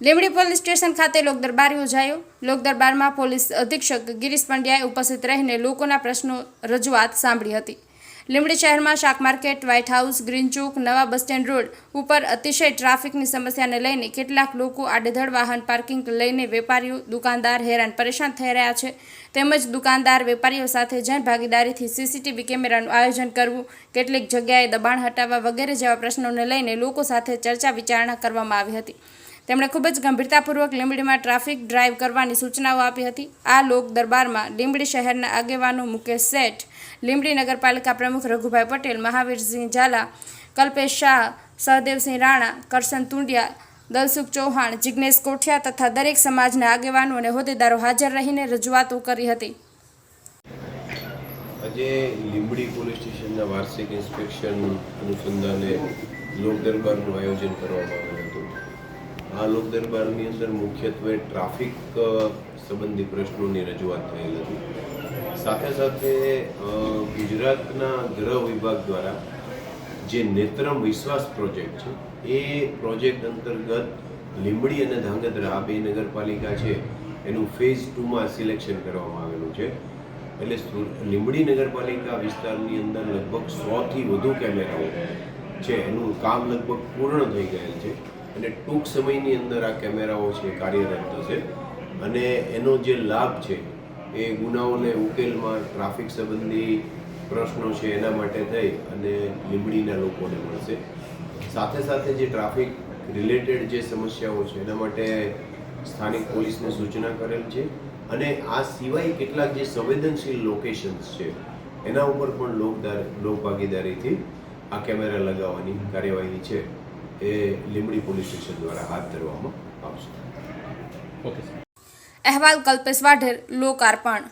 Limbdi police station ખાતે લોકદરબાર યોજાયો લોકદરબારમાં police અધિક્ષક ગિરીશ પંડ્યાએ ઉપસ્થિત રહીને લોકોના પ્રશ્નો રજૂઆત સાંભળી હતી. લીંબડી શહેરમાં શાક માર્કેટ વ્હાઇટ હાઉસ ગ્રીન ચોક, નવા બસ સ્ટેન્ડ રોડ ઉપર અતિશય ટ્રાફિકની સમસ્યાને લઈને કેટલાક લોકો આડેધડ વાહન પાર્કિંગ લઈને વેપારીઓ, દુકાનદાર હેરાન પરેશાન થઈ રહ્યા છે. તેમજ દુકાનદાર વેપારીઓ સાથે જન ભાગીદારીથી સીસીટીવી કેમેરાનું આયોજન કરવું, કેટલીક જગ્યાએ દબાણ હટાવવા વગેરે જેવા પ્રશ્નોને લઈને લોકો સાથે ચર્ચા વિચારણા કરવામાં આવી હતી. તેમણે ખૂબ જ ગંભીરતાપૂર્વક લીંબડીમાં ટ્રાફિક ડ્રાઈવ કરવાની સૂચનાઓ આપી હતી. આ લોક દરબારમાં લીંબડી શહેરના આગેવાનો મુકેશ શેઠ, લીંબડી નગરપાલિકા પ્રમુખ રઘુભાઈ પટેલ, મહાવીરસિંહ ઝાલા, કલ્પેશ શાહ, સહદેવસિંહ રાણા, કરશન તુંડિયા, દલસુખ ચૌહાણ જિજ્ઞેશ કોઠિયા તથા દરેક સમાજના આગેવાનો અને હોદ્દેદારો હાજર રહીને રજૂઆતો કરી હતી. આજે લીંબડી પોલીસ સ્ટેશનના વાર્ષિક ઇન્સ્પેક્શન અનુસંધાને લોકદરબારનું આયોજન કરવામાં આવ્યું હતું લોક દરબારની અંદર મુખ્યત્વે ટ્રાફિક સંબંધી પ્રશ્નોની રજૂઆત થયેલ હતી. સાથે સાથે ગુજરાતના ગૃહ વિભાગ દ્વારા જે નેત્રમ વિશ્વાસ પ્રોજેક્ટ છે, એ પ્રોજેક્ટ અંતર્ગત લીંબડી અને ધાંગધ્રા, આ બે નગરપાલિકા છે, એનું ફેઝ ટુમાં સિલેક્શન કરવામાં આવેલું છે. એટલે લીંબડી નગરપાલિકા વિસ્તારની અંદર લગભગ સોથી વધુ કેમેરાઓ છે, એનું કામ લગભગ પૂર્ણ થઈ ગયેલ છે. અને ટૂંક સમયની અંદર આ કેમેરાઓ છે, કાર્યરત થશે અને એનો જે લાભ છે, એ ગુનાઓને ઉકેલમાં ટ્રાફિક સંબંધી પ્રશ્નો છે, એના માટે થઈ અને લીંબડીના લોકોને મળશે. સાથે સાથે જે ટ્રાફિક રિલેટેડ જે સમસ્યાઓ છે, એના માટે સ્થાનિક પોલીસને સૂચના કરેલ છે. અને આ સિવાય કેટલાક જે સંવેદનશીલ લોકેશન્સ છે, એના ઉપર પણ લોક લોકભાગીદારીથી આ કેમેરા લગાવવાની કાર્યવાહી છે. એ લીંબડી પોલીસ સ્ટેશન દ્વારા હાથ ધરવામાં આવશે. અહેવાલ કલ્પેશ વાઢેર લોકાર્પણ.